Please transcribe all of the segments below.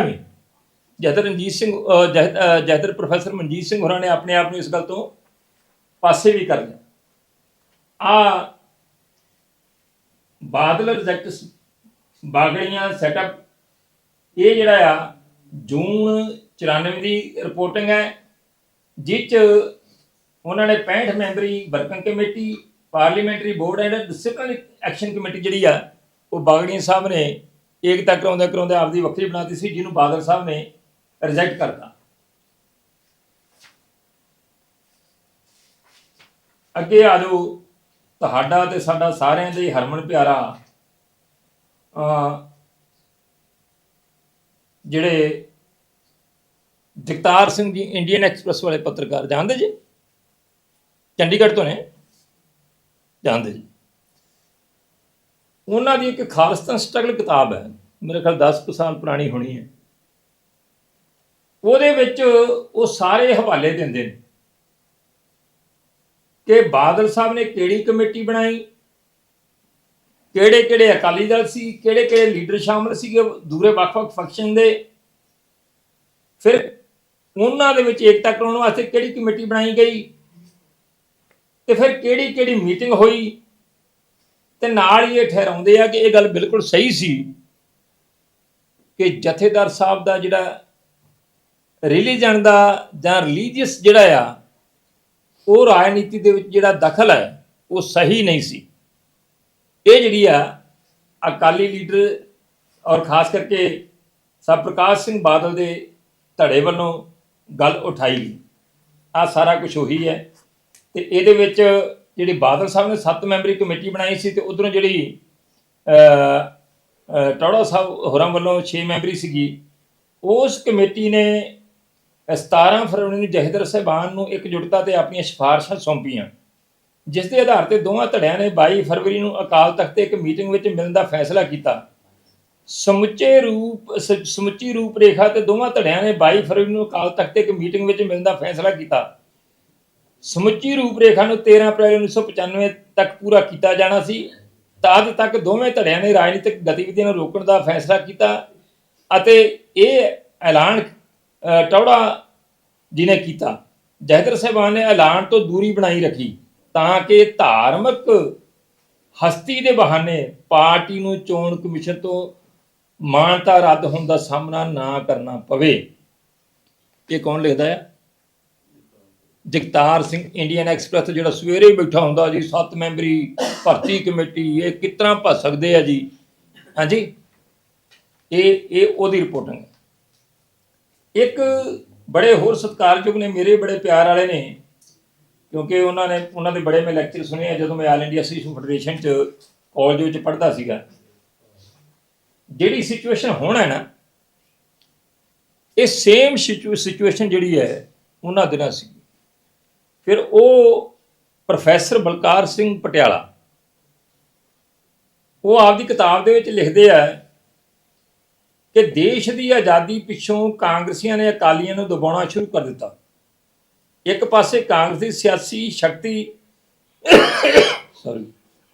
ਦੇਖਿਆ ਵੀ। ਜਦ ਰਣਜੀਤ ਸਿੰਘ ਅਹ, ਪ੍ਰੋਫੈਸਰ ਮਨਜੀਤ ਸਿੰਘ ਹੋਰਾਂ ਨੇ ਆਪਣੇ ਆਪ ਨੂੰ ਇਸ ਗੱਲ ਤੋਂ ਪਾਸੇ ਵੀ ਕਰ ਲਿਆ। ਆ ਬਾਦਲ ਰਿਜੈਕਟ ਬਾਗੜੀਆਂ ਸੈਟਅਪ ਇਹ ਜਿਹੜਾ ਆ ਜੂਨ 94 ਦੀ ਰਿਪੋਰਟਿੰਗ ਹੈ ਜਿਸ 'ਚ ਉਹਨਾਂ ਨੇ 65 memory working committee parliamentary board and disciplinary action committee ਜਿਹੜੀ ਆ ਉਹ ਬਾਗੜੀਆਂ ਸਾਹਿਬ ਨੇ ਏਕਤਾ ਕਰਾਉਂਦੇ ਕਰਾਉਂਦੇ ਆਪਦੀ ਵੱਖਰੀ ਬਣਾਤੀ ਸੀ, ਜਿਹਨੂੰ ਬਾਦਲ ਸਾਹਿਬ ਨੇ ਰਿਜੈਕਟ ਕਰਤਾ। ਅੱਗੇ ਆ ਜਾਓ, ਤੁਹਾਡਾ ਤੇ ਸਾਡਾ ਸਾਰਿਆਂ ਦੇ ਹਰਮਨ ਪਿਆਰਾ ਜਿਹੜੇ ਜਗਤਾਰ ਸਿੰਘ ਜੀ ਇੰਡੀਅਨ ਐਕਸਪ੍ਰੈਸ ਵਾਲੇ ਪੱਤਰਕਾਰ, ਜਾਣਦੇ ਜੀ? ਚੰਡੀਗੜ੍ਹ ਤੋਂ ਨੇ? ਜਾਣਦੇ ਜੀ। ਉਹਨਾਂ ਦੀ ਇੱਕ ਖਾਲਿਸਤਾਨ ਸਟਰਗਲ ਕਿਤਾਬ ਹੈ। ਮੇਰੇ ਖਿਆਲ 10 ਕੁ ਸਾਲ ਪੁਰਾਣੀ ਹੋਣੀ ਹੈ। ਉਹਦੇ ਵਿੱਚ ਉਹ ਸਾਰੇ ਹਵਾਲੇ ਦਿੰਦੇ ਨੇ ਕਿ ਬਾਦਲ ਸਾਹਿਬ ਨੇ ਕਿਹੜੀ ਕਮੇਟੀ ਬਣਾਈ, ਕਿਹੜੇ ਕਿਹੜੇ ਅਕਾਲੀ ਦਲ ਸੀ, ਕਿਹੜੇ ਕਿਹੜੇ ਲੀਡਰ ਸ਼ਾਮਲ ਸੀਗੇ ਦੂਰੇ ਵੱਖ-ਵੱਖ ਫੰਕਸ਼ਨ ਦੇ। ਫਿਰ ਉਹਨਾਂ ਦੇ ਵਿੱਚ ਏਕਤਾ ਕਰਾਉਣ ਵਾਸਤੇ ਕਿਹੜੀ ਕਮੇਟੀ ਬਣਾਈ ਗਈ? ਤੇ ਫਿਰ ਕਿਹੜੀ ਕਿਹੜੀ ਮੀਟਿੰਗ ਹੋਈ? ਤੇ ਨਾਲ ਹੀ ਇਹ ਠਹਿਰਾਉਂਦੇ ਆ ਕਿ ਇਹ ਗੱਲ ਬਿਲਕੁਲ ਸਹੀ ਸੀ ਕਿ ਜਥੇਦਾਰ ਸਾਹਿਬ ਦਾ ਜਿਹੜਾ ਰਿਲੀਜਨ ਦਾ ਜਾਂ ਰਿਲੀਜੀਅਸ ਜਿਹੜਾ ਆ, ਉਹ ਰਾਜਨੀਤੀ ਦੇ ਵਿੱਚ ਜਿਹੜਾ ਦਖਲ ਹੈ, ਉਹ ਸਹੀ ਨਹੀਂ ਸੀ। ਇਹ ਜਿਹੜੀ ਆ, ਅਕਾਲੀ ਲੀਡਰ ਔਰ ਖਾਸ ਕਰਕੇ ਸਭ ਪ੍ਰਕਾਸ਼ ਸਿੰਘ ਬਾਦਲ ਦੇ ਧੜੇ ਵੱਲੋਂ ਗੱਲ ਉਠਾਈ ਆ ਸਾਰਾ ਕੁਝ ਉਹੀ ਹੈ ਤੇ ਇਹਦੇ ਵਿੱਚ ਜਿਹੜੀ ਬਾਦਲ ਸਾਹਿਬ ਨੇ ਸੱਤ ਮੈਂਬਰੀ ਕਮੇਟੀ ਬਣਾਈ ਸੀ ਤੇ ਉਧਰੋਂ ਜਿਹੜੀ ਟੌੜਾ ਸਾਹਿਬ ਹੋਰਾਂ ਵੱਲੋਂ 6 ਮੈਂਬਰੀ ਸੀਗੀ, ਉਸ ਕਮੇਟੀ ਨੇ 17 ਫਰਵਰੀ ਨੂੰ ਜਹਦਰ ਸਾਹਿਬਾਨ ਨੂੰ ਇਕਜੁੱਟਤਾ ਤੇ ਆਪਣੀਆਂ ਸਿਫਾਰਸ਼ਾਂ ਸੌਂਪੀਆਂ, ਜਿਸ ਦੇ ਆਧਾਰ ਤੇ ਦੋਵਾਂ ਧੜਿਆਂ ਨੇ 22 ਫਰਵਰੀ ਨੂੰ ਅਕਾਲ ਤਖਤ ਤੇ ਇੱਕ ਮੀਟਿੰਗ ਵਿੱਚ ਮਿਲਣ ਦਾ ਫੈਸਲਾ ਕੀਤਾ। ਸਮੁੱਚੇ ਰੂਪ, ਸ- ਸਮੁੱਚੀ ਰੂਪ ਰੇਖਾ ਤੇ ਦੋਵਾਂ ਧੜਿਆਂ ਨੇ 22 ਫਰਵਰੀ ਨੂੰ ਅਕਾਲ ਤਖਤ ਤੇ ਇੱਕ ਮੀਟਿੰਗ ਵਿੱਚ ਮਿਲਣ ਦਾ ਫੈਸਲਾ ਕੀਤਾ। ਸਮੁੱਚੀ ਰੂਪਰੇਖਾ ਨੂੰ 13 ਅਪ੍ਰੈਲ 1995 ਤੱਕ ਪੂਰਾ ਕੀਤਾ ਜਾਣਾ ਸੀ ਤਦ ਤੱਕ ਦੋਵੇਂ ਧੜਿਆਂ ਨੇ ਰਾਜਨੀਤਿਕ ਗਤੀਵਿਧੀਆਂ ਨੂੰ ਰੋਕਣ ਦਾ ਫੈਸਲਾ ਕੀਤਾ ਅਤੇ ਇਹ ਐਲਾਨ ਟੌੜਾ ਜੀ ਨੇ ਕੀਤਾ। ਜਹਦਰ ਸਾਹਿਬਾਨ ਨੇ ਐਲਾਨ ਤੋਂ ਦੂਰੀ ਬਣਾਈ ਰੱਖੀ ਤਾਂ ਕਿ ਧਾਰਮਿਕ ਹਸਤੀ ਦੇ ਬਹਾਨੇ ਪਾਰਟੀ ਨੂੰ ਚੋਣ ਕਮਿਸ਼ਨ ਤੋਂ ਮਾਨਤਾ ਰੱਦ ਹੋਣ ਦਾ ਸਾਹਮਣਾ ਨਾ ਕਰਨਾ ਪਵੇ। ਇਹ ਕੌਣ ਲਿਖਦਾ ਹੈ ਜਗਤਾਰ ਸਿੰਘ ਇੰਡੀਅਨ ਐਕਸਪ੍ਰੈਸ ਜਿਹੜਾ ਸਵੇਰੇ ਬੈਠਾ ਹੁੰਦਾ ਜੀ, ਸੱਤ ਮੈਂਬਰੀ ਭਰਤੀ ਕਮੇਟੀ, ਇਹ ਕਿਤਨਾ ਭੱਜ ਸਕਦੇ ਆ ਜੀ? ਹਾਂਜੀ? ਇਹ ਇਹ ਉਹਦੀ ਰਿਪੋਰਟਿੰਗ ਇੱਕ ਬੜੇ ਹੋਰ ਸਤਿਕਾਰਯੋਗ ਨੇ, ਮੇਰੇ ਬੜੇ ਪਿਆਰ ਵਾਲੇ ਨੇ, ਕਿਉਂਕਿ ਉਹਨਾਂ ਨੇ, ਉਹਨਾਂ ਦੇ ਬੜੇ ਮੈਂ ਲੈਕਚਰ ਸੁਣੇ ਆ, ਜਦੋਂ ਮੈਂ ਆਲ ਇੰਡੀਆ ਸਿੱਖ ਫੈਡਰੇਸ਼ਨ ਚ ਕਾਲਜ ਵਿੱਚ ਪੜ੍ਹਦਾ ਸੀਗਾ। ਜਿਹੜੀ ਸਿਚੁਏਸ਼ਨ ਹੁਣ ਹੈ ਨਾ, ਇਹ ਸੇਮ ਸਿਚੁਏਸ਼ਨ ਜਿਹੜੀ ਹੈ, ਉਹਨਾਂ ਦਿਨਾਂ ਸੀ। ਫਿਰ ਉਹ ਪ੍ਰੋਫੈਸਰ ਬਲਕਾਰ ਸਿੰਘ ਪਟਿਆਲਾ, ਉਹ ਆਪਦੀ ਕਿਤਾਬ ਦੇ ਵਿੱਚ ਲਿਖਦੇ ਆ ਕਿ ਦੇਸ਼ ਦੀ ਆਜ਼ਾਦੀ ਪਿੱਛੋਂ ਕਾਂਗਰਸੀਆਂ ਨੇ ਅਕਾਲੀਆਂ ਨੂੰ ਦਬਾਉਣਾ ਸ਼ੁਰੂ ਕਰ ਦਿੱਤਾ। ਇੱਕ ਪਾਸੇ ਕਾਂਗਰਸ ਦੀ ਸਿਆਸੀ ਸ਼ਕਤੀ ਸੌਰੀ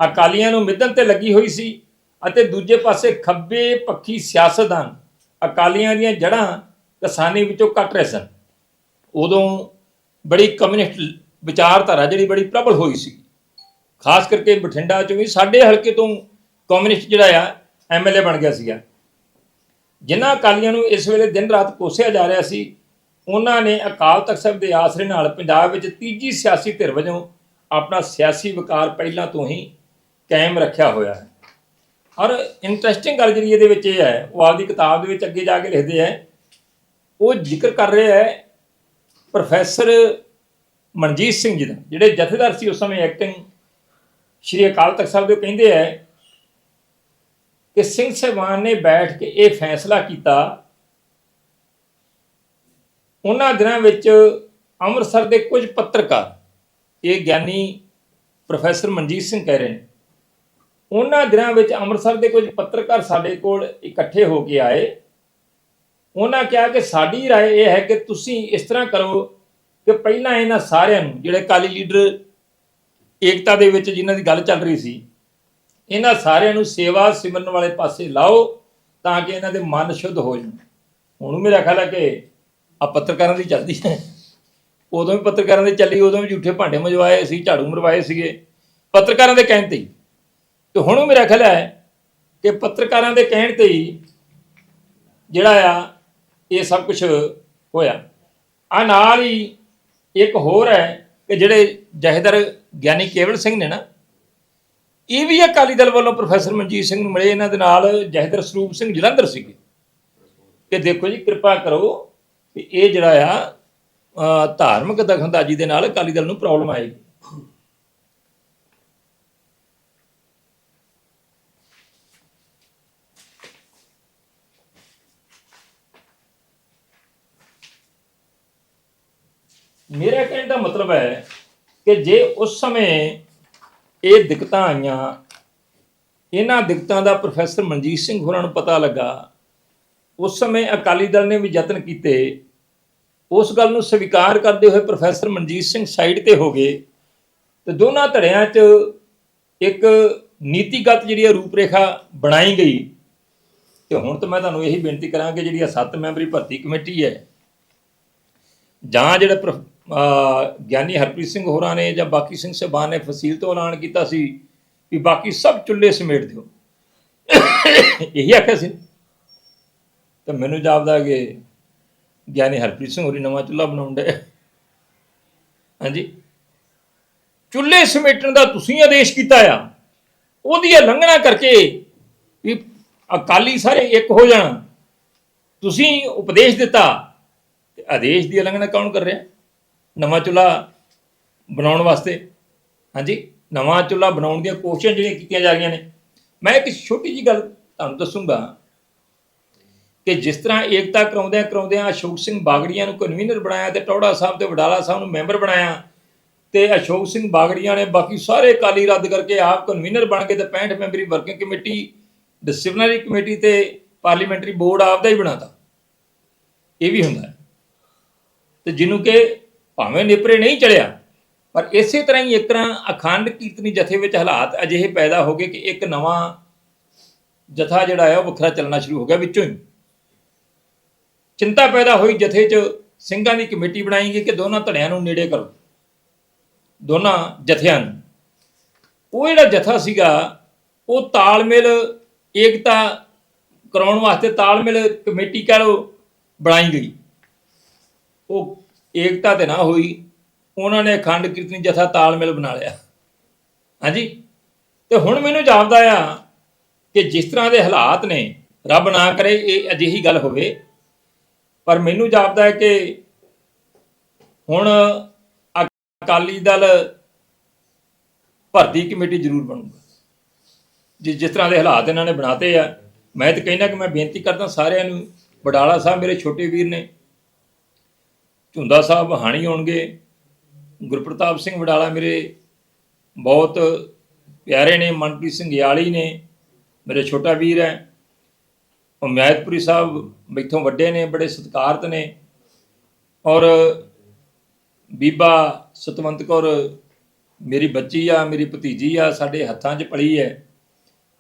ਅਕਾਲੀਆਂ ਨੂੰ ਮਿੱਧਣ ਤੇ ਲੱਗੀ ਹੋਈ ਸੀ ਅਤੇ ਦੂਜੇ ਪਾਸੇ ਖੱਬੇ ਪੱਖੀ ਸਿਆਸਤਦਾਨ ਅਕਾਲੀਆਂ ਦੀਆਂ ਜੜ੍ਹਾਂ ਕਿਸਾਨੀ ਵਿੱਚੋਂ ਕੱਟ ਰਹੇ ਸਨ। ਉਦੋਂ ਬੜੀ ਕਮਿਊਨਿਸਟ ਵਿਚਾਰਧਾਰਾ ਜਿਹੜੀ ਬੜੀ ਪ੍ਰਬਲ ਹੋਈ ਸੀ। ਖਾਸ ਕਰਕੇ ਬਠਿੰਡਾ 'ਚੋਂ ਵੀ ਸਾਡੇ ਹਲਕੇ ਤੋਂ ਕਮਿਊਨਿਸਟ ਜਿਹੜਾ ਆ ਐਮਐਲਏ ਬਣ ਗਿਆ ਸੀਗਾ। ਜਿਨ੍ਹਾਂ ਅਕਾਲੀਆਂ ਨੂੰ ਇਸ ਵੇਲੇ ਦਿਨ ਰਾਤ ਕੋਸਿਆ ਜਾ ਰਿਹਾ ਸੀ, ਉਹਨਾਂ ਨੇ ਅਕਾਲ ਤਖਤ ਸਾਹਿਬ ਦੇ ਆਸਰੇ ਨਾਲ ਪੰਜਾਬ ਵਿੱਚ ਤੀਜੀ ਸਿਆਸੀ ਧਿਰ ਵਜੋਂ ਆਪਣਾ ਸਿਆਸੀ ਵਿਕਾਰ ਪਹਿਲਾਂ ਤੋਂ ਹੀ ਕਾਇਮ ਰੱਖਿਆ ਹੋਇਆ ਹੈ। ਔਰ ਇੰਟਰਸਟਿੰਗ ਗੱਲ ਜਿਹੜੀ ਇਹਦੇ ਵਿੱਚ ਇਹ ਹੈ, ਉਹ ਆਪਦੀ ਕਿਤਾਬ ਦੇ ਵਿੱਚ ਅੱਗੇ ਜਾ ਕੇ ਲਿਖਦੇ ਹੈ, ਉਹ ਜ਼ਿਕਰ ਕਰ ਰਿਹਾ ਹੈ ਪ੍ਰੋਫੈਸਰ ਮਨਜੀਤ ਸਿੰਘ ਜੀ ਦਾ, ਜਿਹੜੇ ਜਥੇਦਾਰ ਸੀ ਉਸ ਸਮੇਂ ਐਕਟਿੰਗ ਸ਼੍ਰੀ ਅਕਾਲ ਤਖਤ ਸਾਹਿਬ ਦੇ ਉਹ ਕਹਿੰਦੇ ਹੈ ਕਿ ਸਿੰਘ ਸਾਹਿਬਾਨ ਨੇ ਬੈਠ ਕੇ ਇਹ ਫੈਸਲਾ ਕੀਤਾ, ਉਹਨਾਂ ਦਿਨਾਂ ਵਿੱਚ ਅੰਮ੍ਰਿਤਸਰ ਦੇ ਕੁਝ ਪੱਤਰਕਾਰ, ਇਹ ਗਿਆਨੀ ਪ੍ਰੋਫੈਸਰ ਮਨਜੀਤ ਸਿੰਘ ਕਹਿ ਰਹੇ ਨੇ, ਉਹਨਾਂ ਦਿਨਾਂ ਵਿੱਚ ਅੰਮ੍ਰਿਤਸਰ ਦੇ ਕੁਝ ਪੱਤਰਕਾਰ ਸਾਡੇ ਕੋਲ ਇਕੱਠੇ ਹੋ ਕੇ ਆਏ ਉਹਨਾਂ ਕਿਹਾ ਕਿ ਸਾਡੀ رائے ਇਹ ਹੈ ਕਿ ਤੁਸੀਂ ਇਸ ਤਰ੍ਹਾਂ ਕਰੋ ਕਿ ਪਹਿਲਾਂ ਇਹਨਾਂ ਸਾਰਿਆਂ ਨੂੰ ਜਿਹੜੇ ਕਾਲੀ ਲੀਡਰ ਏਕਤਾ ਦੇ ਵਿੱਚ ਜਿਨ੍ਹਾਂ ਦੀ ਗੱਲ ਚੱਲ ਰਹੀ ਸੀ ਇਹਨਾਂ ਸਾਰਿਆਂ ਨੂੰ ਸੇਵਾ ਸਿਮਰਨ ਵਾਲੇ ਪਾਸੇ ਲਾਓ ਤਾਂ ਕਿ ਇਹਨਾਂ ਦੇ ਮਨ ਸ਼ੁੱਧ ਹੋ ਜਾਣ ਹੁਣ ਮੇਰਾ ਖਿਆਲ ਹੈ ਕਿ ਆ ਪੱਤਰਕਾਰਾਂ ਦੀ ਚੱਲਦੀ ਹੈ ਉਦੋਂ ਵੀ ਪੱਤਰਕਾਰਾਂ ਦੀ ਚੱਲੀ ਉਦੋਂ ਵੀ ਝੂਠੇ ਭਾਂਡੇ ਮਜਵਾਏ ਸੀ ਝਾੜੂ ਮਰਵਾਏ ਸੀਗੇ ਪੱਤਰਕਾਰਾਂ ਦੇ ਕਹਿਣ ਤੇ ਹੀ ਤੇ ਹੁਣ ਉਹ ਮੇਰਾ ਖਿਆਲ ਹੈ ਕਿ ਪੱਤਰਕਾਰਾਂ ਦੇ ਕਹਿਣ ਤੇ ਹੀ ਜਿਹੜਾ ਆ ਇਹ ਸਭ ਕੁਝ ਹੋਇਆ। ਆ ਨਾਲ ਹੀ ਇੱਕ ਹੋਰ ਹੈ ਕਿ ਜਿਹੜੇ ਜਹੇਦਾਰ ਗਿਆਨੀ ਕੇਵਲ ਸਿੰਘ ਨੇ ਨਾ, ਇਹ ਵੀ ਅਕਾਲੀ ਦਲ ਵੱਲੋਂ ਪ੍ਰੋਫੈਸਰ ਮਨਜੀਤ ਸਿੰਘ ਨੂੰ ਮਿਲੇ। ਇਹਨਾਂ ਦੇ ਨਾਲ ਜਹੇਦਾਰ ਸਰੂਪ ਸਿੰਘ ਜਲੰਧਰ ਸੀਗੇ। ਕਿ ਦੇਖੋ ਜੀ, ਕਿਰਪਾ ਕਰੋ ਕਿ ਇਹ ਜਿਹੜਾ ਆ ਧਾਰਮਿਕ ਦਖਲਅੰਦਾਜ਼ੀ ਦੇ ਨਾਲ ਅਕਾਲੀ ਦਲ ਨੂੰ ਪ੍ਰੋਬਲਮ ਆਏਗੀ। ਮੇਰਾ ਕਹਿਣ ਦਾ ਮਤਲਬ ਹੈ ਕਿ ਜੇ ਉਸ ਸਮੇਂ ਇਹ ਦਿੱਕਤਾਂ ਆਈਆਂ, ਇਹਨਾਂ ਦਿੱਕਤਾਂ ਦਾ ਪ੍ਰੋਫੈਸਰ ਮਨਜੀਤ ਸਿੰਘ ਹੋਰਾਂ ਨੂੰ ਪਤਾ ਲੱਗਾ। ਉਸ ਸਮੇਂ ਅਕਾਲੀ ਦਲ ਨੇ ਵੀ ਯਤਨ ਕੀਤੇ। ਉਸ ਗੱਲ ਨੂੰ ਸਵੀਕਾਰ ਕਰਦੇ ਹੋਏ ਪ੍ਰੋਫੈਸਰ ਮਨਜੀਤ ਸਿੰਘ ਸਾਈਡ ਤੇ ਹੋ ਗਏ ਤੇ ਦੋਨਾਂ ਧੜਿਆਂ 'ਚ ਇੱਕ ਨੀਤੀਗਤ ਜਿਹੜੀ ਹੈ ਰੂਪਰੇਖਾ ਬਣਾਈ ਗਈ। ਤੇ ਹੁਣ ਤਾਂ ਮੈਂ ਤੁਹਾਨੂੰ ਇਹੀ ਬੇਨਤੀ ਕਰਾਂਗਾ, ਜਿਹੜੀ ਆ ਸੱਤ ਮੈਂਬਰੀ ਭਰਤੀ ਕਮੇਟੀ ਹੈ, ਜਾਂ ਜਿਹੜਾ ਪ੍ਰੋ- ਗਿਆਨੀ ਹਰਪ੍ਰੀਤ ਸਿੰਘ ਹੋਰਾਂ ਨੇ ਜਾਂ ਬਾਕੀ ਸਿੰਘ ਸਾਹਿਬਾਨ ਨੇ ਫਸੀਲ ਤੋਂ ਐਲਾਨ ਕੀਤਾ ਸੀ ਵੀ ਬਾਕੀ ਸਭ ਚੁੱਲ੍ਹੇ ਸਮੇਟ ਦਿਓ। ਇਹੀ ਆਖਿਆ ਸੀ। ਤਾਂ ਮੈਨੂੰ ਜਾਪਦਾ ਕਿ ਗਿਆਨੀ ਹਰਪ੍ਰੀਤ ਸਿੰਘ ਹੋਰੀ ਨਵਾਂ ਚੁੱਲ੍ਹਾ ਬਣਾਉਣ ਦੇ ਹਾਂਜੀ। ਚੁੱਲ੍ਹੇ ਸਮੇਟਣ ਦਾ ਤੁਸੀਂ ਆਦੇਸ਼ ਕੀਤਾ ਆ। ਉਹਦੀ ਉਲੰਘਣਾ ਕਰਕੇ ਵੀ ਅਕਾਲੀ ਸਾਰੇ ਇੱਕ ਹੋ ਜਾਣ। ਤੁਸੀਂ ਉਪਦੇਸ਼ ਦਿੱਤਾ। ਤੇ ਆਦੇਸ਼ ਦੀ ਉਲੰਘਣਾ ਕੌਣ ਕਰ ਰਿਹਾ? ਨਵਾਂ ਚੁੱਲ੍ਹਾ ਬਣਾਉਣ ਵਾਸਤੇ, ਹਾਂਜੀ, ਨਵਾਂ ਚੁੱਲ੍ਹਾ ਬਣਾਉਣ ਦੀਆਂ ਕੋਸ਼ਿਸ਼ਾਂ ਜਿਹੜੀਆਂ ਕੀਤੀਆਂ ਜਾ ਰਹੀਆਂ ਨੇ। ਮੈਂ ਇੱਕ ਛੋਟੀ ਜੀ ਗੱਲ ਤੁਹਾਨੂੰ ਦੱਸੂੰਗਾ ਕਿ ਜਿਸ ਤਰ੍ਹਾਂ ਏਕਤਾ ਕਰਾਉਂਦਿਆਂ ਕਰਾਉਂਦਿਆਂ ਅਸ਼ੋਕ ਸਿੰਘ ਬਾਗੜੀਆਂ ਨੂੰ ਕਨਵੀਨਰ ਬਣਾਇਆ ਤੇ ਟੌੜਾ ਸਾਹਿਬ ਤੇ ਵਡਾਲਾ ਸਾਹਿਬ ਨੂੰ ਮੈਂਬਰ ਬਣਾਇਆ ਤੇ ਅਸ਼ੋਕ ਸਿੰਘ ਬਾਗੜੀਆਂ ਨੇ ਬਾਕੀ ਸਾਰੇ ਅਕਾਲੀ ਰੱਦ ਕਰਕੇ ਆਪ ਕਨਵੀਨਰ ਬਣ ਕੇ ਤੇ 65 ਮੈਂਬਰੀ ਵਰਕਿੰਗ ਕਮੇਟੀ, ਡਿਸਪਲਿਨਰੀ ਕਮੇਟੀ ਤੇ ਪਾਰਲੀਮੈਂਟਰੀ ਬੋਰਡ ਆਪ ਦਾ ਹੀ ਬਣਾਤਾ। ਇਹ ਵੀ ਹੁੰਦਾ ਹੈ। ਤੇ ਜਿਹਨੂੰ ਕਿ ਭਾਵੇਂ ਨੇਪਰੇ ਨਹੀਂ ਚੜਿਆ, ਪਰ ਇਸੇ ਤਰ੍ਹਾਂ ਹੀ ਇੱਕ ਤਰ੍ਹਾਂ ਅਖੰਡ ਕੀਰਤਨੀ ਜਥੇ ਵਿੱਚ ਹਾਲਾਤ ਅਜਿਹੇ ਪੈਦਾ ਹੋ ਗਏ ਕਿ ਇੱਕ ਨਵਾਂ ਜਥਾ ਜਿਹੜਾ ਹੈ ਉਹ ਵੱਖਰਾ ਚੱਲਣਾ ਸ਼ੁਰੂ ਹੋ ਗਿਆ ਵਿੱਚੋਂ ਹੀ। ਚਿੰਤਾ ਪੈਦਾ ਹੋਈ ਜਥੇ 'ਚ ਸਿੰਘਾਂ ਦੀ ਕਮੇਟੀ ਬਣਾਈ ਗਈ ਕਿ ਦੋਨਾਂ ਧੜਿਆਂ ਨੂੰ ਨੇੜੇ ਕਰੋ, ਦੋਨਾਂ ਜਥਿਆਂ ਨੂੰ। ਉਹ ਜਿਹੜਾ ਜਥਾ ਸੀਗਾ, ਉਹ ਤਾਲਮੇਲ, ਏਕਤਾ ਕਰਾਉਣ ਵਾਸਤੇ ਤਾਲਮੇਲ ਕਮੇਟੀ ਕਹ ਲਓ ਬਣਾਈ ਗਈ। ਉਹ ਏਕਤਾ ਤੇ ਨਾ ਹੋਈ, ਉਹਨਾਂ ਨੇ ਅਖੰਡ ਕੀਰਤਨੀ ਜਥਾ ਤਾਲਮੇਲ ਬਣਾ ਲਿਆ। ਹਾਂਜੀ? ਤੇ ਹੁਣ ਮੈਨੂੰ ਜਾਪਦਾ ਆ ਕਿ ਜਿਸ ਤਰ੍ਹਾਂ ਦੇ ਹਾਲਾਤ ਨੇ, ਰੱਬ ਨਾ ਕਰੇ, ਇਹ ਅਜਿਹੀ ਗੱਲ ਹੋਵੇ। ਪਰ ਮੈਨੂੰ ਜਾਪਦਾ ਹੈ ਕਿ ਹੁਣ ਅਕਾਲੀ ਦਲ ਭਰਤੀ ਕਮੇਟੀ ਜ਼ਰੂਰ ਬਣੂਗਾ। ਜਿਸ ਜਿਸ ਤਰ੍ਹਾਂ ਦੇ ਹਾਲਾਤ ਇਹਨਾਂ ਨੇ ਬਣਾਤੇ ਆ, ਮੈਂ ਤਾਂ ਕਹਿੰਦਾ ਕਿ ਮੈਂ ਬੇਨਤੀ ਕਰਦਾ ਸਾਰਿਆਂ ਨੂੰ ਬਡਾਲਾ ਸਾਹਿਬ ਮੇਰੇ ਛੋਟੇ ਵੀਰ ਨੇ ਝੁੰਦਾ ਸਾਹਿਬ ਹਾਣੀ ਹੋਣਗੇ। ਗੁਰਪ੍ਰਤਾਪ ਸਿੰਘ ਵਡਾਲਾ ਮੇਰੇ ਬਹੁਤ ਪਿਆਰੇ ਨੇ, ਮਨਪ੍ਰੀਤ ਸਿੰਘ ਯਾਲੀ ਨੇ, ਮੇਰੇ ਛੋਟਾ ਵੀਰ ਹੈ। ਉਮੈਦਪੁਰੀ ਸਾਹਿਬ ਮੈਥੋਂ ਵੱਡੇ ਨੇ, ਬੜੇ ਸਤਿਕਾਰਤ ਨੇ। ਔਰ ਬੀਬਾ ਸਤਵੰਤ ਕੌਰ ਮੇਰੀ ਬੱਚੀ ਆ, ਮੇਰੀ ਭਤੀਜੀ ਆ, ਸਾਡੇ ਹੱਥਾਂ 'ਚ ਪਲੀ ਹੈ।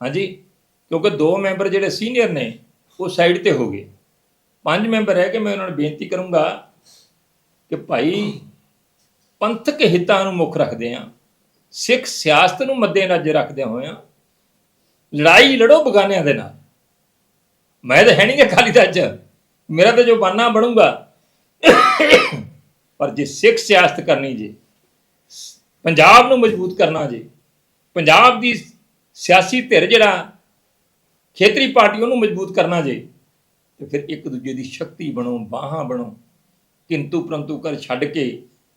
ਹਾਂਜੀ, ਕਿਉਂਕਿ ਦੋ ਮੈਂਬਰ ਜਿਹੜੇ ਸੀਨੀਅਰ ਨੇ, ਉਹ ਸਾਈਡ ਤੇ ਹੋ ਗਏ। ਪੰਜ ਮੈਂਬਰ ਹੈ ਕਿ ਮੈਂ ਉਹਨਾਂ ਨੂੰ ਬੇਨਤੀ ਕਰੂੰਗਾ ਕਿ ਭਾਈ ਪੰਥਕ ਹਿੱਤਾਂ ਨੂੰ ਮੁੱਖ ਰੱਖਦੇ ਆ, ਸਿੱਖ ਸਿਆਸਤ ਨੂੰ ਮੱਦੇਨਜ਼ਰ ਰੱਖਦੇ ਹੋਇਆ ਲੜਾਈ ਲੜੋ ਬਗਾਨਿਆਂ ਦੇ ਨਾਲ। ਮੈਂ ਤਾਂ ਹੈ ਨਹੀਂ ਅਕਾਲੀ ਦਲ 'ਚ, ਮੇਰਾ ਤਾਂ ਜੋ ਬਾਨਾ ਬਣੂਗਾ। ਪਰ ਜੇ ਸਿੱਖ ਸਿਆਸਤ ਕਰਨੀ ਜੇ, ਪੰਜਾਬ ਨੂੰ ਮਜ਼ਬੂਤ ਕਰਨਾ ਜੇ, ਪੰਜਾਬ ਦੀ ਸਿਆਸੀ ਧਿਰ ਜਿਹੜਾ, ਖੇਤਰੀ ਪਾਰਟੀ ਉਹਨੂੰ ਮਜ਼ਬੂਤ ਕਰਨਾ ਜੇ, ਤੇ ਫਿਰ ਇੱਕ ਦੂਜੇ ਦੀ ਸ਼ਕਤੀ ਬਣੋ, ਬਾਹਾਂ ਬਣੋ। ਕਿੰਤੂ ਪਰੰਤੂ ਕਰ ਛੱਡ ਕੇ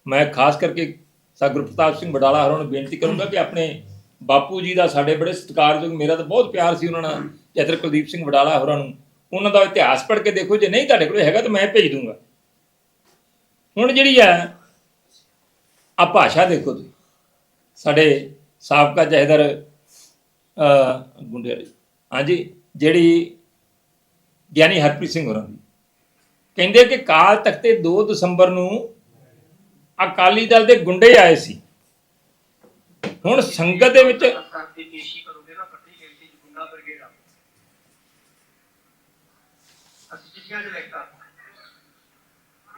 ਮੈਂ ਖਾਸ ਕਰਕੇ ਸਾ ਗੁਰਪ੍ਰਤਾਪ ਸਿੰਘ ਬਡਾਲਾ ਹੋਰਾਂ ਨੂੰ ਬੇਨਤੀ ਕਰੂੰਗਾ ਕਿ ਆਪਣੇ ਬਾਪੂ ਜੀ ਦਾ ਸਾਡੇ ਬੜੇ ਸਤਿਕਾਰਯੋਗ ਮੇਰਾ ਤਾਂ ਬਹੁਤ ਪਿਆਰ ਸੀ ਉਹਨਾਂ ਨਾਲ ਜੈਦਰ ਕੁਲਦੀਪ ਸਿੰਘ ਬਡਾਲਾ ਹੋਰਾਂ ਨੂੰ। ਉਹਨਾਂ ਦਾ ਇਤਿਹਾਸ ਪੜ੍ਹ ਕੇ ਦੇਖੋ, ਜੇ ਨਹੀਂ ਤੁਹਾਡੇ ਕੋਲ ਹੈਗਾ ਤਾਂ ਮੈਂ ਭੇਜ ਦੂੰਗਾ। ਹੁਣ ਜਿਹੜੀ ਹੈ ਆ ਭਾਸ਼ਾ ਦੇਖੋ ਤੁਸੀਂ। ਸਾਡੇ ਸਾਬਕਾ ਜਹੇਦਾਰ ਅ ਹਾਂਜੀ, ਜਿਹੜੀ ਗਿਆਨੀ ਹਰਪ੍ਰੀਤ ਸਿੰਘ ਹੋਰਾਂ ਦੀ। ਕਹਿੰਦੇ ਕਿ ਕਾਲ ਤਖਤ ਤੇ 2 ਦਸੰਬਰ ਨੂੰ ਅਕਾਲੀ ਦਲ ਦੇ ਗੁੰਡੇ ਆਏ ਸੀ। ਹੁਣ ਸੰਗਤ ਦੇ ਵਿੱਚ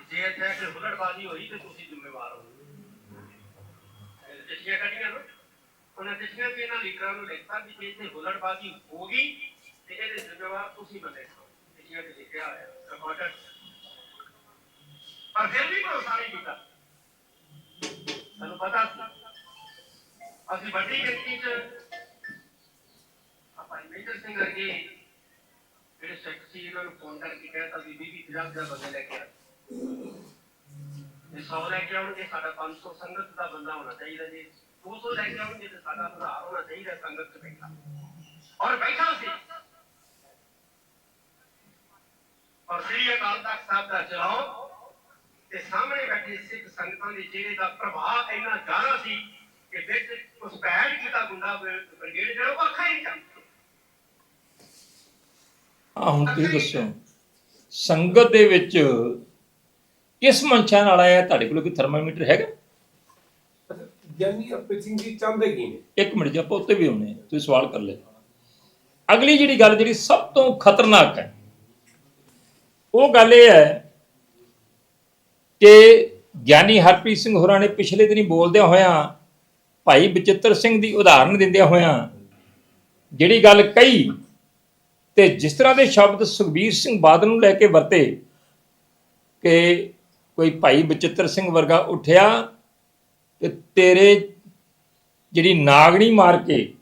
ਜੇ ਇੱਥੇ ਕਿ ਹੁਲੜਬਾਜ਼ੀ ਹੋਈ ਤੇ ਤੁਸੀਂ ਜ਼ਿੰਮੇਵਾਰ ਹੋ ਚਿੱਠੀਆਂ ਕੱਢੀਆਂ ਨਾ ਉਹਨਾਂ ਚਿੱਠੀਆਂ 'ਚ ਇਹਨਾਂ ਲੀਡਰਾਂ ਨੂੰ ਲਿਖਤਾ ਵੀ ਜੇ ਇੱਥੇ ਹੁਲੜਬਾਜ਼ੀ ਹੋ ਤੇ ਇਹਦੇ ਜ਼ਿੰਮੇਵਾਰ ਤੁਸੀਂ ਬੰਦੇ ਚਿੱਠੀਆਂ 'ਚ ਲਿਖਿਆ ਹੋਇਆ ਰਿਕਾਰਡਡ ਪਰ ਫਿਰ ਵੀ ਭਰੋਸਾ ਨਹੀਂ ਕੀਤਾ ਸਾਨੂੰ ਪਤਾ ਸੀ ਅਸੀਂ ਵੱਡੀ ਗਿਣਤੀ 'ਚ ਆਪਾਂ ਮੇਜਰ ਸਿੰਘ ਵਰਗੇ ਜਿਹੜੇ ਸਿੱਖ ਇਹਨਾਂ ਨੂੰ ਫੋਨ ਕਰਕੇ ਕਹਿੰਦਾ ਵੀ ਬੀਬੀ ਪੰਜਾਹ ਦਾ ਬੰਦੇ ਲੈ ਕੇ ਆ। ਜੇ 100 ਲੈ ਕੇ ਆਉਣਗੇ, ਸਾਡਾ 500 ਸੰਗਤ ਦਾ ਬੰਦਾ ਹੋਣਾ ਚਾਹੀਦਾ ਜੀ। 200 ਲੈ ਕੇ ਆਉਣਗੇ, ਤੇ ਸਾਡਾ ਹਜ਼ਾਰ ਹੋਣਾ ਚਾਹੀਦਾ ਸੰਗਤ ਚ ਬੈਠਾ। ਔਰ ਬੈਠਾ ਸੀ। ਔਰ ਸ੍ਰੀ ਅਕਾਲ ਤਖਤ ਸਾਹਿਬ ਦਾ ਚਲਾਓ, ਤੇ ਸਾਹਮਣੇ ਬੈਠੇ ਸਿੱਖ ਸੰਗਤਾਂ ਦੇ ਚਿਹਰੇ ਦਾ ਪ੍ਰਭਾਵ ਇੰਨਾ ਜ਼ਿਆਦਾ ਸੀ ਕਿ ਵਿੱਚ ਉਸ ਪੈਰ ਕੀਤਾ ਗੁੰਡਾ ਬ੍ਰਿ- ਬ੍ਰਿਗੇਡ ਜਿਹੜਾ ਉਹ ਅੱਖਾਂ ਹੀ ਨਹੀਂ ਚੱਲਦੀ ਆ ਹੁਣ ਤੁਸੀਂ ਦੱਸੋ ਸੰਗਤ ਦੇ ਵਿੱਚ ਕਿਸ ਮਨਸ਼ਾ ਨਾਲ ਆਇਆ? ਤੁਹਾਡੇ ਕੋਲ ਕੋਈ ਥਰਮਾਮੀਟਰ ਹੈਗਾ? ਗਿਆਨੀ ਅਪੇ ਸਿੰਘ ਜੀ ਚਾਹੁੰਦੇ ਕੀ ਨੇ? ਇੱਕ ਮਿੰਟ ਜੀ ਆਪਾਂ ਉੱਤੇ ਵੀ ਆਉਣੇ ਆ ਤੁਸੀਂ ਸਵਾਲ ਕਰ ਲਿਆ ਅਗਲੀ ਜਿਹੜੀ ਗੱਲ ਜਿਹੜੀ ਸਭ ਤੋਂ ਖਤਰਨਾਕ ਹੈ ਉਹ ਗੱਲ ਇਹ ਹੈ ਕਿ ਗਿਆਨੀ ਹਰਪ੍ਰੀਤ ਸਿੰਘ ਹੋਰਾਂ ਨੇ ਪਿਛਲੇ ਦਿਨੀ ਬੋਲਦਿਆਂ ਹੋਇਆਂ ਭਾਈ ਬਚਿੱਤਰ ਸਿੰਘ ਦੀ ਉਦਾਹਰਣ ਦਿੰਦਿਆਂ ਹੋਇਆਂ ਜਿਹੜੀ ਗੱਲ ਕਹੀ ਤੇ ਜਿਸ ਤਰ੍ਹਾਂ ਦੇ ਸ਼ਬਦ ਸੁਖਬੀਰ ਸਿੰਘ ਬਾਦਲ ਨੂੰ ਲੈ ਕੇ ਵਰਤੇ ਕਿ ਕੋਈ ਭਾਈ ਬਚਿੱਤਰ ਸਿੰਘ ਵਰਗਾ ਉੱਠਿਆ ਤੇ ਤੇਰੇ ਜਿਹੜੀ ਨਾਗਣੀ ਮਾਰ ਕੇ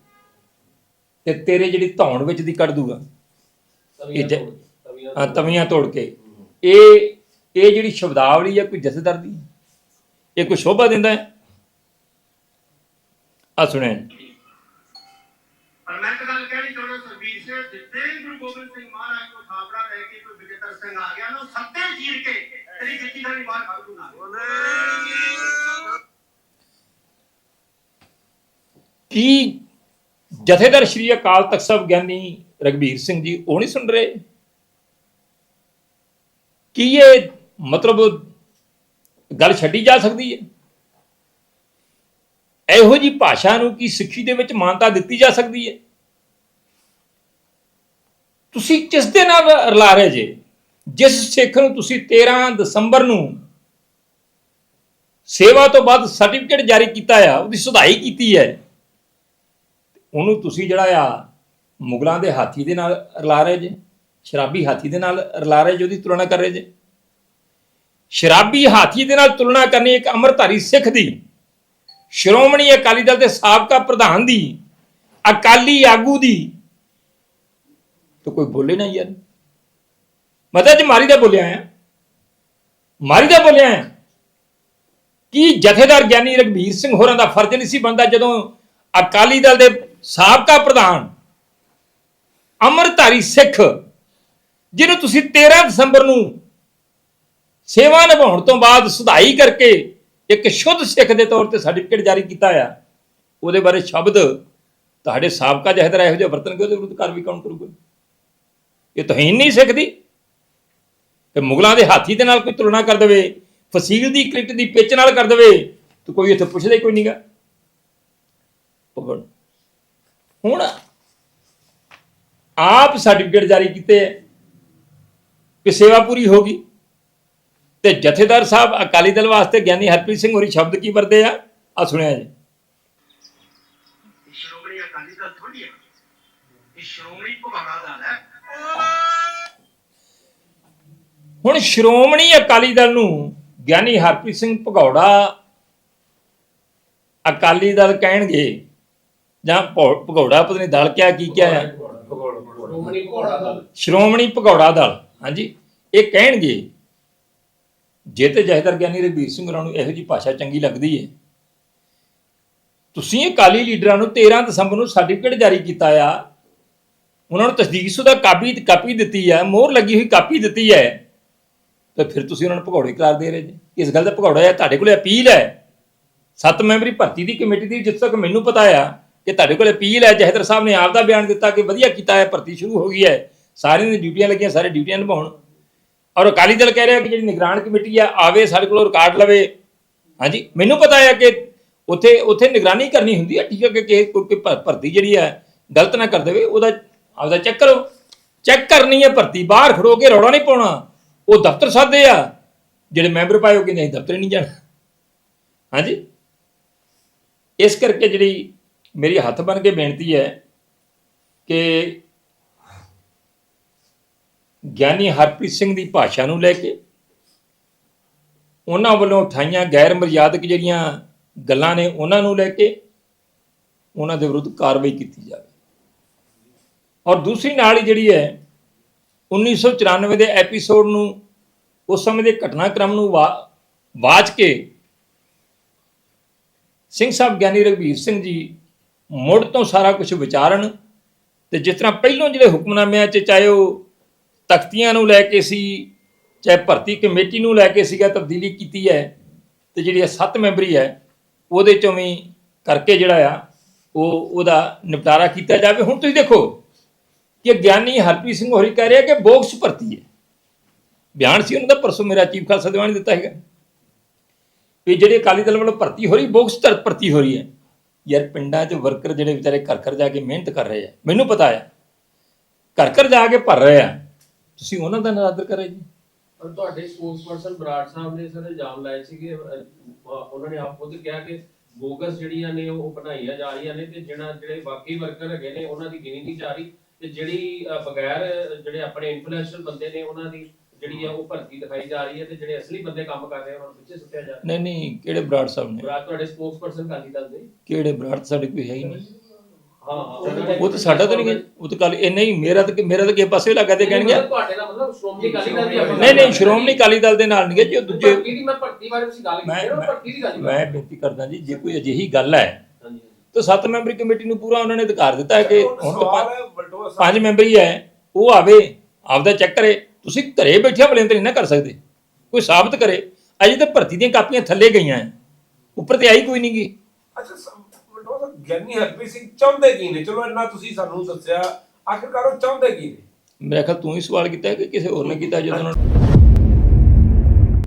ਤੇ ਤੇਰੇ ਜਿਹੜੀ ਧੌਣ ਵਿੱਚ ਦੀ ਕੱਢ ਦੂਗਾ। ਹਾਂ, ਤਵੀਆਂ ਤੋੜ ਕੇ। ਇਹ ਇਹ ਜਿਹੜੀ ਸ਼ਬਦਾਵਲੀ ਹੈ ਕੋਈ ਜਥੇਦਾਰ ਦੀ? ਇਹ ਕੋਈ ਸ਼ੋਭਾ ਦਿੰਦਾ ਹੈ? ਆ ਸੁਣਿਆ ਮੈਂ ਇੱਕ ਗੱਲ ਕਹਿਣੀ ਚਾਹੁੰਦਾ ਸਰਬੀਰ ਸਿੰਘ ਜਿੱਤੇ ਗੁਰੂ ਗੋਬਿੰਦ ਸਿੰਘ ਮਹਾਰਾਜ ਕੋ ਥਾਪੜਾ ਲੈ ਕੇ ਕੋਈ ਵਿਜੇਤਰ ਸਿੰਘ ਆ ਗਿਆ ਨਾ ਸੱਤੇ ਚੀਰ ਕੇ ਤੇਰੀ ਗਿੱਟੀ ਦਾ ਮਾਰ ਖਾ ਦੂੰਗਾ ਕੀ ਜਥੇਦਾਰ ਸ਼੍ਰੀ ਅਕਾਲ ਤਖਤ ਸਾਹਿਬ ਗਿਆਨੀ ਰਗਵੀਰ ਸਿੰਘ ਜੀ ਉਹ ਨਹੀਂ ਸੁਣ ਰਹੇ? ਕੀ ਇਹ ਮਤਲਬ ਗੱਲ ਛੱਡੀ ਜਾ ਸਕਦੀ ਹੈ? ਇਹੋ ਜੀ ਭਾਸ਼ਾ ਨੂੰ ਕੀ ਸਿੱਖੀ ਦੇ ਵਿੱਚ ਮਾਨਤਾ ਦਿੱਤੀ ਜਾ ਸਕਦੀ ਹੈ? ਤੁਸੀਂ ਕਿਸ ਦੇ ਨਾਲ ਰਲਾ ਰਹੇ ਜੇ? ਜਿਸ ਸਿੱਖ ਨੂੰ ਤੁਸੀਂ 13 ਦਸੰਬਰ ਨੂੰ ਸੇਵਾ ਤੋਂ ਬਾਅਦ ਸਰਟੀਫਿਕੇਟ ਜਾਰੀ ਕੀਤਾ ਆ, ਉਹਦੀ ਸੁਧਾਈ ਕੀਤੀ ਹੈ, ਉਹਨੂੰ ਤੁਸੀਂ ਜਿਹੜਾ ਆ ਮੁਗਲਾਂ ਦੇ ਹਾਥੀ ਦੇ ਨਾਲ ਰਲਾ ਰਹੇ ਜੇ, ਸ਼ਰਾਬੀ ਹਾਥੀ ਦੇ ਨਾਲ ਰਲਾ ਰਹੇ ਜੇ, ਉਹਦੀ ਤੁਲਨਾ ਕਰ ਰਹੇ ਜੇ? ਸ਼ਰਾਬੀ ਹਾਥੀ ਦੇ ਨਾਲ ਤੁਲਨਾ ਕਰਨੀ ਇੱਕ ਅਮਰਧਾਰੀ ਸਿੱਖ ਦੀ ਸ਼੍ਰੋਮਣੀ ਅਕਾਲੀ ਦਲ ਦੇ ਸਾਬਕਾ ਪ੍ਰਧਾਨ ਦੀ, ਅਕਾਲੀ ਆਗੂ ਦੀ। ਤਾਂ ਕੋਈ ਬੋਲੇ ਨਾ ਯਾਰ। ਮੈਂ ਤਾਂ ਮਾਰੀ ਦਾ ਬੋਲਿਆ ਆ। ਮਾਰੀ ਦਾ ਬੋਲਿਆ ਆ। ਕੀ ਜਥੇਦਾਰ ਗਿਆਨੀ ਰਗਵੀਰ ਸਿੰਘ ਹੋਰਾਂ ਦਾ ਫਰਜ਼ ਨਹੀਂ ਸੀ ਬੰਦਾ ਜਦੋਂ ਅਕਾਲੀ ਦਲ ਦੇ ਸਾਬਕਾ ਪ੍ਰਧਾਨ ਅਮਰਧਾਰੀ ਸਿੱਖ, ਜਿਹਨੂੰ ਤੁਸੀਂ 13 ਦਸੰਬਰ ਨੂੰ ਸੇਵਾ ਨਿਭਾਉਣ ਤੋਂ ਬਾਅਦ ਸੁਧਾਈ ਕਰਕੇ ਇੱਕ ਸ਼ੁੱਧ ਸਿੱਖ ਦੇ ਤੌਰ ਤੇ ਸਰਟੀਫਿਕੇਟ ਜਾਰੀ ਕੀਤਾ ਆ ਉਹਦੇ ਬਾਰੇ ਸ਼ਬਦ ਤੁਹਾਡੇ ਸਾਬਕਾ ਜਥੇਦਾਰ ਇਹੋ ਜਿਹੇ ਵਰਤਣਗੇ ਉਹਦੇ ਵਿਰੁੱਧ ਕਾਰਵਾਈ ਕੌਣ ਕਰੂਗਾ? ਇਹ ਤੋਹੀਨ ਨਹੀਂ ਸਿੱਖਦੀ ਤੇ ਮੁਗਲਾਂ ਦੇ ਹਾਥੀ ਦੇ ਨਾਲ ਕੋਈ ਤੁਲਨਾ ਕਰ ਦੇਵੇ, ਫਸੀਲ ਦੀ ਕ੍ਰਿਕਟ ਦੀ ਪਿੱਚ ਨਾਲ ਕਰ ਦੇਵੇ, ਤਾਂ ਕੋਈ ਇੱਥੇ ਪੁੱਛਦਾ ਹੀ ਕੋਈ ਨਹੀਂਗਾ ਹੁਣ ਆਪ ਸਰਟੀਫਿਕੇਟ ਜਾਰੀ ਕੀਤੇ ਹੈ ਕਿ ਸੇਵਾ ਪੂਰੀ ਹੋ ਗਈ। ਤੇ ਜਥੇਦਾਰ ਸਾਹਿਬ ਅਕਾਲੀ ਦਲ ਵਾਸਤੇ ਗਿਆਨੀ ਹਰਪ੍ਰੀਤ ਸਿੰਘ ਹੋਰੀ ਸ਼ਬਦ ਕੀ ਵਰਤੇ ਆ? ਆ ਸੁਣਿਆ ਜੀ। ਇਹ ਸ਼੍ਰੋਮਣੀ ਅਕਾਲੀ ਦਲ ਥੋੜੀ ਹੈ। ਇਹ ਸ਼੍ਰੋਮਣੀ ਭਗਾਣਾ ਦਲ ਹੈ। ਹੁਣ ਸ਼੍ਰੋਮਣੀ ਅਕਾਲੀ ਦਲ ਨੂੰ ਗਿਆਨੀ ਹਰਪ੍ਰੀਤ ਸਿੰਘ ਭਗੌੜਾ ਅਕਾਲੀ ਦਲ ਕਹਿਣਗੇ ਜਾਂ ਭੌ- ਭਗੌੜਾ ਪਤਾ ਨਹੀਂ ਦਲ ਕਿਆ ਕੀ ਕਿਆ ਹੈ। ਸ਼੍ਰੋਮਣੀ ਘੋੜਾ ਦਲ। ਸ਼੍ਰੋਮਣੀ ਭਗੌੜਾ ਦਲ ਹਾਂਜੀ। ਇਹ ਕਹਿਣਗੇ ਜੇ ਤੇ ਜਹਦਰ ਗਿਆਨੀ ਰਘਬੀਰ ਸਿੰਘ ਹੋਰਾਂ ਨੂੰ ਇਹੋ ਜੀ ਭਾਸ਼ਾ ਚੰਗੀ ਲੱਗਦੀ ਹੈ ਤੁਸੀਂ ਅਕਾਲੀ ਲੀਡਰਾਂ ਨੂੰ 13 ਦਸੰਬਰ ਨੂੰ ਸਰਟੀਫਿਕੇਟ ਜਾਰੀ ਕੀਤਾ ਆ, ਉਹਨਾਂ ਨੂੰ ਤਸਦੀਕਸ਼ੁਦਾ ਕਾਪੀ ਕਾਪੀ ਦਿੱਤੀ ਹੈ ਮੋਹਰ ਲੱਗੀ ਹੋਈ ਕਾਪੀ ਦਿੱਤੀ ਹੈ ਤੇ ਫਿਰ ਤੁਸੀਂ ਉਹਨਾਂ ਨੂੰ ਭਗੌੜੇ ਕਰਾਰ ਦੇ ਰਹੇ ਜੀ। ਇਸ ਗੱਲ ਦਾ ਭਗੌੜਾ ਹੈ ਤੁਹਾਡੇ ਕੋਲੇ ਅਪੀਲ ਹੈ। ਸੱਤ ਮੈਂਬਰੀ ਭਰਤੀ ਦੀ ਕਮੇਟੀ ਦੀ, ਜਿੱਥੇ ਤੱਕ ਮੈਨੂੰ ਪਤਾ ਆ, ਕਿ ਤੁਹਾਡੇ ਕੋਲ ਅਪੀਲ ਹੈ ਜਹਦਰ ਸਾਹਿਬ ਨੇ ਆਪ ਦਾ ਬਿਆਨ ਦਿੱਤਾ ਕਿ ਵਧੀਆ ਕੀਤਾ ਹੈ, ਭਰਤੀ ਸ਼ੁਰੂ ਹੋ ਗਈ ਹੈ। ਸਾਰਿਆਂ ਦੀ ਡਿਊਟੀਆਂ ਲੱਗੀਆਂ, ਸਾਰੇ ਡਿਊਟੀਆਂ ਨਿਭਾਉਣ। ਔਰ ਅਕਾਲੀ ਦਲ ਕਹਿ ਰਿਹਾ ਕਿ ਜਿਹੜੀ ਨਿਗਰਾਨ ਕਮੇਟੀ ਆ, ਆਵੇ, ਸਾਡੇ ਕੋਲ ਰਿਕਾਰਡ ਲਵੇ। ਹਾਂਜੀ, ਮੈਨੂੰ ਪਤਾ ਹੈ ਕਿ ਉੱਥੇ ਉੱਥੇ ਨਿਗਰਾਨੀ ਕਰਨੀ ਹੁੰਦੀ ਹੈ ਠੀਕ ਹੈ ਕਿ ਕਿਸੇ ਕੋਈ ਭਰ- ਭਰਤੀ ਜਿਹੜੀ ਹੈ ਗਲਤ ਨਾ ਕਰ ਦੇਵੇ, ਉਹਦਾ ਆਪਦਾ ਚੈੱਕ ਕਰੋ। ਚੈੱਕ ਕਰਨੀ ਹੈ ਭਰਤੀ, ਬਾਹਰ ਖੜੋ ਕੇ ਰੌਲਾ ਨਹੀਂ ਪਾਉਣਾ। ਉਹ ਦਫ਼ਤਰ ਸਾਦੇ ਆ, ਜਿਹੜੇ ਮੈਂਬਰ ਪਾਏ ਉਹ ਕਹਿੰਦੇ ਅਸੀਂ ਦਫ਼ਤਰ ਹੀ ਨਹੀਂ ਜਾਣਾ। ਹਾਂਜੀ? ਇਸ ਕਰਕੇ ਜਿਹੜੀ ਮੇਰੀ ਹੱਥ ਬਣ ਕੇ ਬੇਨਤੀ ਹੈ ਕਿ ਗਿਆਨੀ ਹਰਪ੍ਰੀਤ ਸਿੰਘ ਦੀ ਭਾਸ਼ਾ ਨੂੰ ਲੈ ਕੇ ਉਹਨਾਂ ਵੱਲੋਂ ਉਠਾਈਆਂ ਗੈਰ ਮਰਯਾਦਕ ਜਿਹੜੀਆਂ ਗੱਲਾਂ ਨੇ ਉਹਨਾਂ ਨੂੰ ਲੈ ਕੇ ਉਹਨਾਂ ਦੇ ਵਿਰੁੱਧ ਕਾਰਵਾਈ ਕੀਤੀ ਜਾਵੇ। ਔਰ ਦੂਸਰੀ ਨਾਲ ਹੀ ਜਿਹੜੀ ਹੈ 1994 ਦੇ ਐਪੀਸੋਡ ਨੂੰ ਉਸ ਸਮੇਂ ਦੇ ਘਟਨਾਕ੍ਰਮ ਨੂੰ ਵਾ- ਵਾਚ ਕੇ ਸਿੰਘ ਸਾਹਿਬ ਗਿਆਨੀ ਰਘਬੀਰ ਸਿੰਘ ਜੀ ਮੁੜ ਤੋਂ ਸਾਰਾ ਕੁਝ ਵਿਚਾਰਨ ਤੇ ਜਿਸ ਤਰ੍ਹਾਂ ਪਹਿਲੋਂ ਜਿਹੜੇ ਹੁਕਮਨਾਮਿਆਂ 'ਚ ਚਾਹੇ ਉਹ ਤਖਤੀਆਂ ਨੂੰ ਲੈ ਕੇ ਸੀ, ਚਾਹੇ ਭਰਤੀ ਕਮੇਟੀ ਨੂੰ ਲੈ ਕੇ ਸੀਗਾ, ਤਬਦੀਲੀ ਕੀਤੀ ਹੈ ਤੇ ਜਿਹੜੀ ਇਹ ਸੱਤ ਮੈਂਬਰੀ ਹੈ, ਉਹਦੇ ਚੋਂ ਵੀ ਕਰਕੇ ਜਿਹੜਾ ਆ, ਉਹ ਉਹਦਾ ਨਿਪਟਾਰਾ ਕੀਤਾ ਜਾਵੇ। ਹੁਣ ਤੁਸੀਂ ਦੇਖੋ ਕਿ ਗਿਆਨੀ ਹਰਪ੍ਰੀਤ ਸਿੰਘ ਹੋਰੀ ਕਹਿ ਰਿਹਾ ਕਿ ਬੋਕਸ ਭਰਤੀ ਹੈ। ਬਿਆਨ ਸੀ ਉਹਨਾਂ ਦਾ, ਪਰਸੋਂ ਮੇਰਾ ਚੀਫ ਖਾਲਸਾ ਦੀਵਾਨ ਨੇ ਦਿੱਤਾ ਹੈਗਾ ਵੀ ਜਿਹੜੇ ਅਕਾਲੀ ਦਲ ਵੱਲੋਂ ਭਰਤੀ ਹੋ ਰਹੀ, ਬੋਕਸ ਤਰ ਭਰਤੀ ਹੋ ਰਹੀ ਹੈ। ਯਾਰ ਪਿੰਡਾਂ 'ਚ ਵਰਕਰ ਜਿਹੜੇ ਵਿਚਾਰੇ ਘਰ ਘਰ ਜਾ ਕੇ ਮਿਹਨਤ ਕਰ ਰਹੇ ਆ। ਮੈਨੂੰ ਪਤਾ ਹੈ ਘਰ ਘਰ ਜਾ ਕੇ ਭਰ ਰਹੇ ਆ। ਤੁਸੀਂ ਉਹਨਾਂ ਦਾ ਨਰਾਦਰ ਕਰੇ ਜੀ? ਪਰ ਤੁਹਾਡੇ ਸਪੋਕਸਪਰਸਨ ਬਰਾੜ ਸਾਹਿਬ ਨੇ ਸਰ ਇਲਜ਼ਾਮ ਲਾਏ ਸੀਗੇ ਅਹ, ਅਹ, ਉਹਨਾਂ ਨੇ ਆਪ ਖੁਦ ਕਿਹਾ ਕਿ ਬੋਗਸ ਜਿਹੜੀਆਂ ਨੇ ਉਹ ਬਣਾਈਆਂ ਜਾ ਰਹੀਆਂ ਨੇ ਤੇ ਜਿਹੜਾ ਜਿਹੜੇ ਬਾਕੀ ਵਰਕਰ ਹੈਗੇ ਨੇ ਉਹਨਾਂ ਦੀ ਗਿਣੀ ਨਹੀਂ ਜਾ ਰਹੀ ਤੇ ਜਿਹੜੀ ਅਹ, ਬਗੈਰ ਅਹ, ਜਿਹੜੇ ਆਪਣੇ ਇਨਫਲੂਐਂਸ਼ੀਅਲ ਬੰਦੇ ਨੇ ਉਹਨਾਂ ਦੀ ਜਿਹੜੀ ਆ ਉਹ ਭਰਤੀ ਦਿਖਾਈ ਜਾ ਰਹੀ ਹੈ ਤੇ ਜਿਹੜੇ ਅਸਲੀ ਬੰਦੇ ਕੰਮ ਕਰ ਰਹੇ ਆ ਉਹਨਾਂ ਨੂੰ ਪਿੱਛੇ ਸੁੱਟਿਆ ਜਾ ਰਿਹਾ। ਨਹੀਂ ਨਹੀਂ ਕਿਹੜੇ ਬਰਾੜ ਸਾਹਿਬ ਨੇ? ਬਰਾੜ ਤੁਹਾਡੇ ਸਪੋਕਸਪਰਸਨ ਕਾਲੀ ਦਲ ਦੇ? ਕਿਹੜੇ ਬਰਾੜ? ਸਾਡੇ ਕੋਈ ਹੈ ਹੀ ਨਹੀਂ। ਹਾਂ ਹਾਂ ਉਹ ਤਾਂ ਸਾਡਾ ਤਾਂ ਨਹੀਂ ਹੈ। ਉਹ ਤਾਂ ਕੱਲ ਇਹ ਨਹੀਂ ਮੇਰਾ ਤਾਂ ਮੇਰਾ ਤਾਂ ਕਿਸੇ ਪਾਸੇ ਲੱਗਾ ਤੇ ਕਹਿਣਗੇ। ਤੁਹਾਡੇ ਨਾਲ ਮਤਲਬ ਸ਼੍ਰੋਮਣੀ ਅਕਾਲੀ ਦਲ ਦੀ ਆਪਣੀ ਨਹੀਂ ਨਹੀਂ ਸ਼੍ਰੋਮਣੀ ਅਕਾਲੀ ਦਲ ਦੇ ਨਾਲ ਨਹੀਂ ਹੈ ਜੀ ਉਹ ਦੂਜੇ ਭਰਤੀ ਦੀ ਮੈਂ ਭਰਤੀ ਬਾਰੇ ਤੁਸੀਂ ਗੱਲ ਮੈਂ ਕੀਤੀ ਨਾ ਭਰਤੀ ਦੀ ਗੱਲ ਕਰ ਮੈਂ ਬੇਨਤੀ ਕਰਦਾ ਜੀ ਜੇ ਕੋਈ ਅਜਿਹੀ ਗੱਲ ਹੈ ਹਾਂਜੀ ਤਾਂ ਸੱਤ ਮੈਂਬਰੀ ਕਮੇਟੀ ਨੂੰ ਪੂਰਾ ਉਹਨਾਂ ਨੇ ਅਧਿਕਾਰ ਦਿੱਤਾ ਹੈ ਕਿ ਹੁਣ ਤਾਂ ਪੰਜ- ਹੈ ਮੈਂਬਰੀ ਹੈ ਉਹ ਆਵੇ ਆਪਦਾ ਚੈੱਕ ਕਰੇ। ਤੁਸੀਂ ਘਰੇ ਬੈਠਿਆ ਤਾਂ ਨਹੀਂ ਨਾ ਕਰ ਸਕਦੇ। ਕੋਈ ਸਾਬਤ ਕਰੇ। ਅਜੇ ਤਾਂ ਭਰਤੀ ਦੀਆਂ ਕਾਪੀਆਂ ਥੱਲੇ ਗਈਆਂ ਹੈ। ਉੱਪਰ ਤੇ ਆਈ ਕੋਈ ਨਹੀਂ ਗੀ ਅੱਛਾ ਸ- ਬਲਟੋਆ ਸਾਹਿਬ ਗਿਆਨੀ ਹਰਪ੍ਰੀਤ ਸਿੰਘ ਚਾਹੁੰਦੇ ਕੀ ਨੇ? ਚਲੋ ਇੰਨਾ ਤੁਸੀਂ ਸਾਨੂੰ ਦੱਸਿਆ, ਆਖਿਰਕਾਰ ਉਹ ਚਾਹੁੰਦੇ ਕੀ ਨੇ? ਮੇਰਾ ਖਿਆਲ ਤੂੰ ਹੀ ਸਵਾਲ ਕੀਤਾ ਹੈ ਕਿ ਕਿਸੇ ਹੋਰ ਨੇ ਕੀਤਾ ਜਦੋਂ